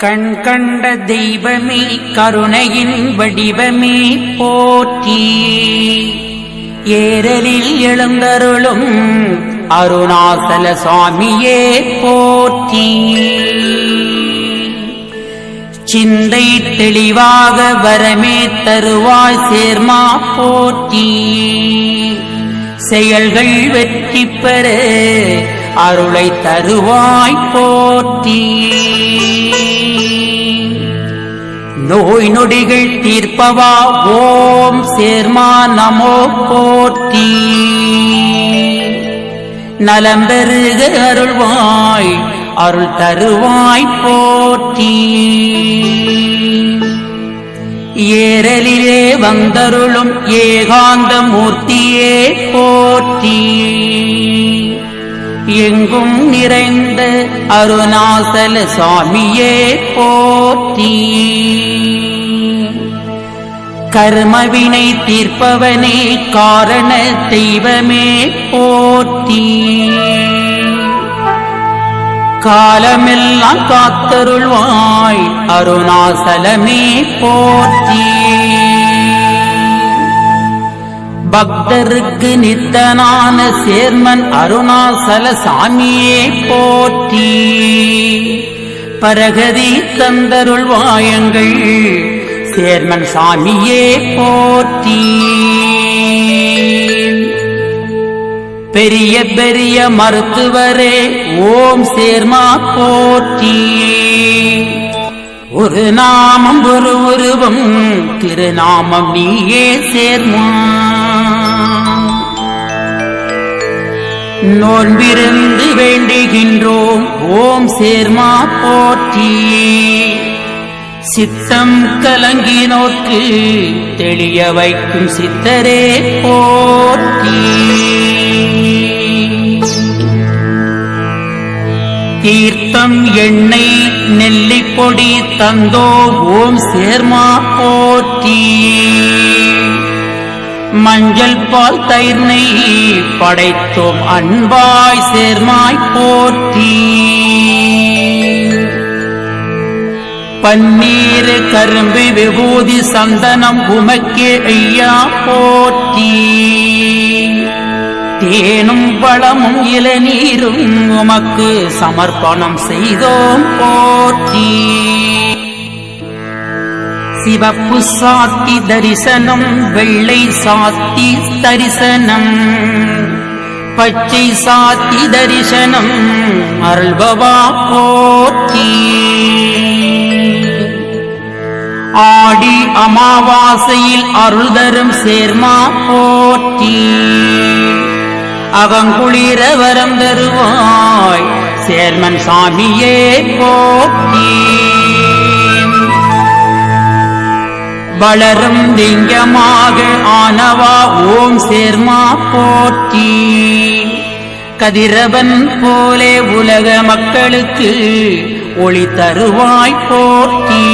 கண் கண்ட தெய்வமே கருணையின் வடிவமே போற்றி. ஏரலில் எழுந்தருளும் அருணாசல சுவாமியே போற்றி. சிந்தை தெளிவாக வரமே தருவாய் சேர்மா போற்றி. செயல்கள் வெற்றி பெற அருளை தருவாய் போற்றி. நோய் நொடிகள் தீர்ப்பவா? ஓம் சேர்மா நமோ போற்றி. நலம் பெருக அருள்வாய் அருள் தருவாய் போற்றி. ஏரலிலே வந்தருளும் ஏகாந்த மூர்த்தியே போற்றி. எங்கும் நிறைந்த அருணாசல சுவாமியே போற்றி. கர்மவினை தீர்ப்பவனே காரண தெய்வமே போற்றி. காலமெல்லாம் காத்தருள்வாய் அருணாசலமே போற்றி. பக்தருக்கு நித்தனான சேர்மன் அருணாசல சாமியே போற்றி. பரகதி தந்தருள்வாயங்கள் சேர்மன் சாமியே போற்றி. பெரிய பெரிய மருத்துவரே ஓம் சேர்மா போற்றி. ஒரு நாமம் ஒரு உருவம் திருநாமம் நீயே சேர்மா. நோன்பிருந்து வேண்டுகின்றோம். ஓம் சேர்மா போற்றி. சித்தம் கலங்கினோர்க்கு தெளிய வைக்கும் சித்தரே போற்றி. தீர்த்தம் எண்ணெய் நெல்லிப்பொடி தந்தோ ஓம் சேர்மா போற்றி. மஞ்சள் பால் தயிர் நெய் படைத்தோம் அன்பாய் சேர்மாய் போற்றி. பன்னீர் கரும்பு விபூதி சந்தனம் உமக்கே ஐயா போற்றி. தேனும் பழமும் இளநீரும் உமக்கு சமர்ப்பணம் செய்தோம் போற்றி. சிவப்பு சாத்தி தரிசனம் வெள்ளை சாத்தி தரிசனம். பச்சை சாத்தி தரிசனம் அருள்பவா போற்றி. ஆடி அமாவாசையில் அருள்தரும் சேர்மா போற்றி. அவங்குளிர வரம் தருவாய் சேர்மன் சாமியே போற்றி. வளரும் லிங்கமாக ஆனவா ஓம் சேர்மா போற்றி. கதிரவன் போலே உலக மக்களுக்கு ஒளி தருவாய் போற்றி.